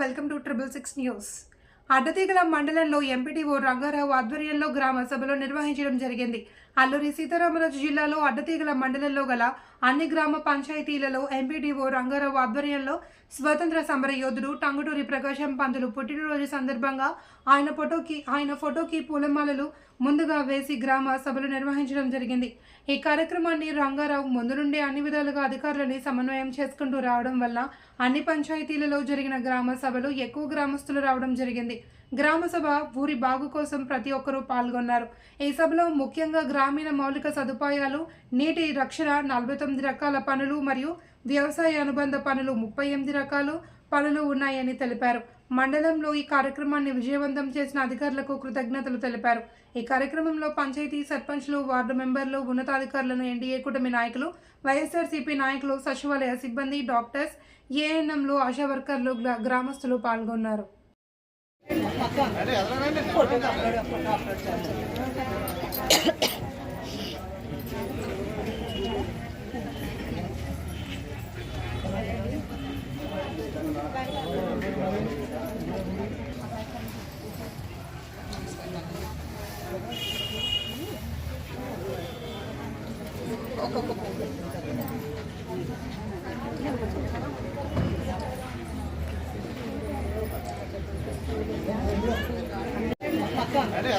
Welcome to triple six news. Addateegala మండలంలో MPTO Rangarao ఆధ్వర్యంలో గ్రామ సభలో నిర్వహించడం జరిగింది. అల్లూరి సీతారామరాజు జిల్లాలో అడ్డతీగల మండలంలో గల అన్ని గ్రామ పంచాయతీలలో ఎంపీడీఓ రంగారావు ఆధ్వర్యంలో స్వతంత్ర సమర యోధుడు టంగుటూరి ప్రకాశం పంతులు పుట్టినరోజు సందర్భంగా ఆయన ఫోటోకి ఆయన ఫోటోకి పూలమాలలు ముందుగా వేసి గ్రామ సభలు నిర్వహించడం జరిగింది. ఈ కార్యక్రమాన్ని రంగారావు ముందు నుండి అన్ని విధాలుగా అధికారులని సమన్వయం చేసుకుంటూ రావడం వల్ల అన్ని పంచాయతీలలో జరిగిన గ్రామ సభలు ఎక్కువ గ్రామస్తులు రావడం జరిగింది. గ్రామసభ ఊరి బాగు కోసం ప్రతి ఒక్కరూ పాల్గొన్నారు. ఈ సభలో ముఖ్యంగా గ్రామీణ మౌలిక సదుపాయాలు నీటి రక్షణ నలభై తొమ్మిది రకాల పనులు మరియు వ్యవసాయ అనుబంధ పనులు ముప్పై ఎనిమిది రకాలు పనులు ఉన్నాయని తెలిపారు. మండలంలో ఈ కార్యక్రమాన్ని విజయవంతం చేసిన అధికారులకు కృతజ్ఞతలు తెలిపారు. ఈ కార్యక్రమంలో పంచాయతీ సర్పంచ్లు వార్డు మెంబర్లు ఉన్నతాధికారులను ఎన్డీఏ కూటమి నాయకులు వైఎస్ఆర్సీపీ నాయకులు సచివాలయ సిబ్బంది డాక్టర్స్ ఏఎన్ఎంలు ఆశా వర్కర్లు గ్రా- గ్రామస్తులు పాల్గొన్నారు. ఒక్కొక్క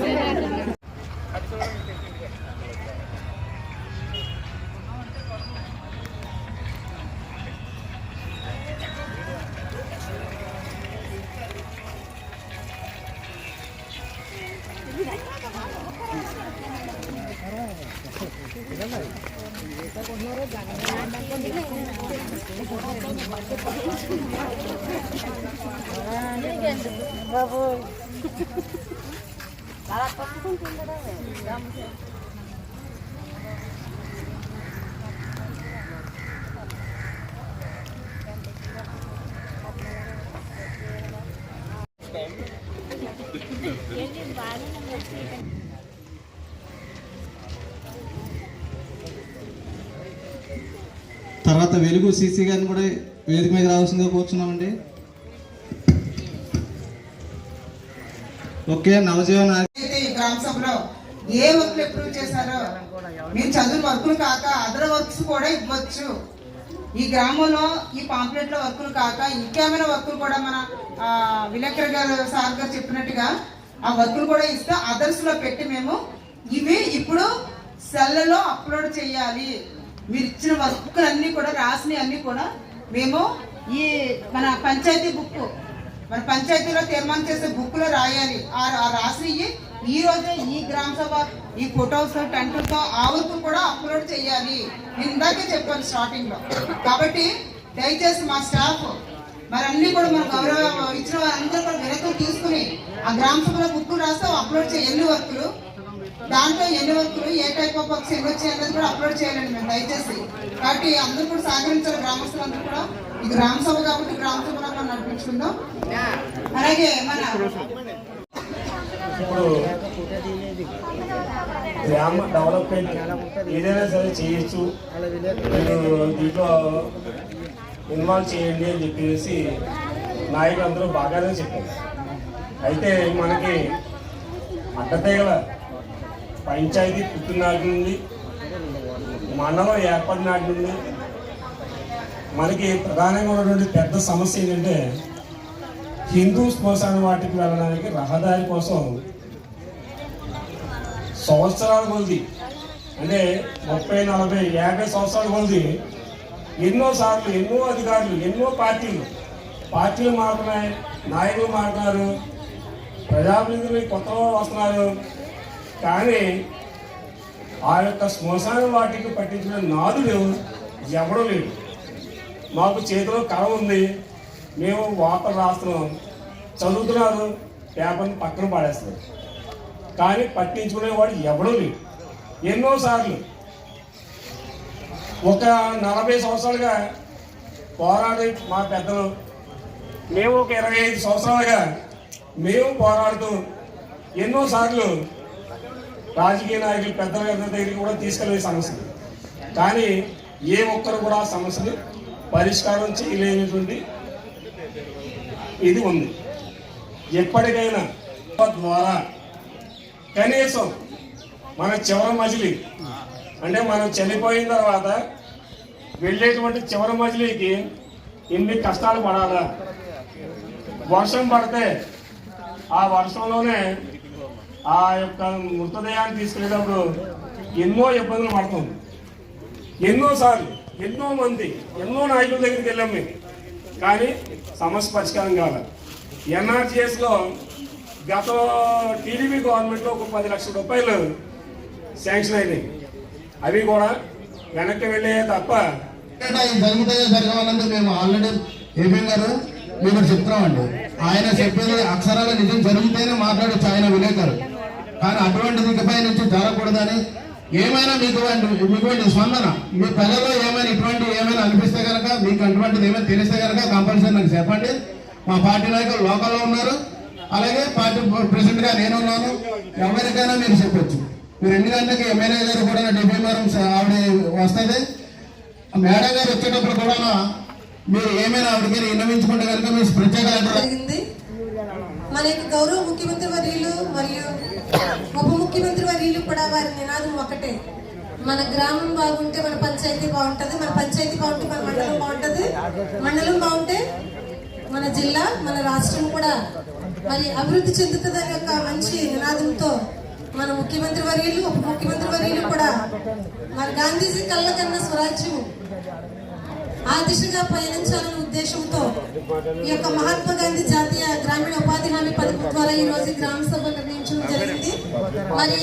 మేడం Bapak. Kalau తర్వాత వెలుగు సీసీ గారిని కూడా వేదిక మీద రావాల్సిందిగా కూర్చున్నామండి. ఓకే నవజీవన్ గ్రామ సభలో ఏ వర్క్లు ఎప్రూవ్ చేశారో మీరు చదువు వర్కులు కాక అదర్ వర్క్స్ కూడా ఇవ్వచ్చు. ఈ గ్రామంలో ఈ పాంప్లెట్లో వర్కులు కాక ఇంకేమైనా వర్కులు కూడా మన విలేకర్ గారు సార్ గారు చెప్పినట్టుగా ఆ వర్కులు కూడా ఇస్తే అదర్స్లో పెట్టి మేము ఇవి ఇప్పుడు సెల్లలో అప్లోడ్ చేయాలి. మీరు ఇచ్చిన వర్కులు అన్ని కూడా రాసినవి అన్ని కూడా మేము ఈ మన పంచాయతీ బుక్ మన పంచాయతీలో తీర్మానం చేసే బుక్లో రాయాలి. ఆ రాసినవి ఈ రోజే ఈ గ్రామ సభ ఈ ఫొటోస్ టెంట్లతో ఆవులకు కూడా అప్లోడ్ చేయాలి. నేను ఇందాకే చెప్పాను స్టార్టింగ్లో కాబట్టి దయచేసి మా స్టాఫ్ మరి అన్ని కూడా మన గౌరవ ఇచ్చిన వారందరూ కూడా వెనక్కి తీసుకుని ఆ గ్రామ సభలో బుక్ రాస్తే అప్లోడ్ చేయాలి ఎన్ని వర్కులు? దాంట్లో ఎన్ని వర్కులు ఏ టైప్ ఆఫ్ వర్క్స్ ఎన్ని వచ్చాయి అన్నది కూడా అప్లోడ్ చేయాలండి మేము దయచేసి. కాబట్టి అందరూ కూడా సహకరించాలి గ్రామస్తులందరూ కూడా. ఇది గ్రామ సభ కాబట్టి గ్రామ సభలో మనం నడిపించుకుందాం. అలాగే మన ఇప్పుడు గ్రామ డెవలప్మెంట్ ఏదైనా సరే చేయొచ్చు. మీరు దీంట్లో ఇన్వాల్వ్ చేయండి అని చెప్పేసి నాయకులందరూ బాగానే చెప్పారు. అయితే మనకి అడ్డతేగల పంచాయతీ పుట్టినాటి నుండి మండలం ఏర్పడినాటి నుండి మనకి ప్రధానంగా ఉన్నటువంటి పెద్ద సమస్య ఏంటంటే హిందూ శ్మశాన వాటికి వెళ్ళడానికి రహదారి కోసం సంవత్సరాల కొద్ది అంటే ముప్పై నలభై యాభై సంవత్సరాల కొద్ది ఎన్నో సార్లు ఎన్నో అధికారులు ఎన్నో పార్టీలు పార్టీలు మారుతున్నాయి. నాయకులు మారుతున్నారు. ప్రజాప్రతినిధులు కొత్త వస్తున్నారు. కానీ ఆ యొక్క శ్మశాన వాటికి పట్టించిన నాదుడు ఎవడం లేడు. మాకు చేతిలో కళ ఉంది. మేము వార్త రాస్తున్నాం. చదువుతున్నారు. పేపర్ని పక్కన పాడేస్తారు కానీ పట్టించుకునేవాడు ఎవడూ లేడు. ఎన్నోసార్లు ఒక నలభై సంవత్సరాలుగా పోరాడి మా పెద్దలు మేము ఒక ఇరవై ఐదు సంవత్సరాలుగా మేము పోరాడుతూ ఎన్నోసార్లు రాజకీయ నాయకులు పెద్దల దగ్గరికి కూడా తీసుకెళ్ళే సమస్యలు. కానీ ఏ ఒక్కరు కూడా ఆ పరిష్కారం చేయలేనటువంటి ఇది ఉంది. ఎప్పటికైనా ద్వారా కనీసం మన చివరి మజిలీ అంటే మనం చనిపోయిన తర్వాత వెళ్ళేటువంటి చివరి మజిలీకి ఎన్ని కష్టాలు పడాలా? వర్షం పడితే ఆ వర్షంలోనే ఆ యొక్క మృతదేహాన్ని తీసుకెళ్ళేటప్పుడు ఎన్నో ఇబ్బందులు పడుతుంది ఎన్నోసార్లు ఎన్నో మంది ఎన్నో నాయకుల దగ్గరికి వెళ్ళాం మేము. కానీ సమస్య పరిష్కారం కావాలి ఎన్ఆర్జిఎస్లో గత టీడీపీ గవర్నమెంట్లో ఒక పది లక్షల రూపాయలు శాంక్షన్ అయినాయి. అవి కూడా వెనక్కి వెళ్ళే తప్ప ఇక్కడ ఇది జరుగుతాయో జరగవాలంటే మేము ఆల్రెడీ ఏపీ గారు మేము చెప్తున్నామండి. ఆయన చెప్పేది అక్షరాల నిజం జరుగుతాయని మాట్లాడచ్చు ఆయన విలేకరు. కానీ అటువంటిది ఇకపై నుంచి జరగకూడదని ఏమైనా మీకు ఇటువంటి- స్పందన. మీ ప్రజల్లో ఏమైనా ఇటువంటి ఏమైనా అనిపిస్తే కనుక మీకు అటువంటిది ఏమైనా తెలిస్తే కనుక కంపల్సరీ నాకు చెప్పండి. మా పార్టీ నాయకులు లోకల్లో ఉన్నారు. అలాగే పార్టీ ప్రెసిడెంట్గా నేను ఉన్నాను. ఎవరికైనా మీరు చెప్పొచ్చు. మీరు ఎన్ని గంటలకి ఎమ్మెల్యే గారు కూడా డెబ్బై వారం ఆవిడ వస్తుంది. మేడం గారు వచ్చేటప్పుడు కూడా మీరు ఏమైనా ఆవిడకి విన్నవించుకుంటే కనుక మీరు ప్రత్యేక జరిగింది. మన యొక్క గౌరవ ముఖ్యమంత్రి వర్యులు మరియు ఉప ముఖ్యమంత్రి వర్యులు కూడా వారి నినాదం ఒకటే. మన గ్రామం బాగుంటే మన పంచాయతీ బాగుంటుంది మన పంచాయతీ బాగుంటే మన మండలం బాగుంటుంది. మండలం బాగుంటే మన జిల్లా మన రాష్ట్రం కూడా మరి అభివృద్ధి చెందుతుందని యొక్క ఒక మంచి నినాదంతో మన ముఖ్యమంత్రి వర్యులు ఉప ముఖ్యమంత్రి వర్యులు కూడా మన గాంధీజీ కళ్ళ కన్నా స్వరాజ్యం ఆ దిశగా పయనించాలనే ఉద్దేశంతో ఈ యొక్క మహాత్మా గాంధీ జాతీయ గ్రామీణ ఉపాధి హామీ పథకం ద్వారా ఈ రోజు గ్రామ సభ నిర్ణయించడం జరిగింది. మరి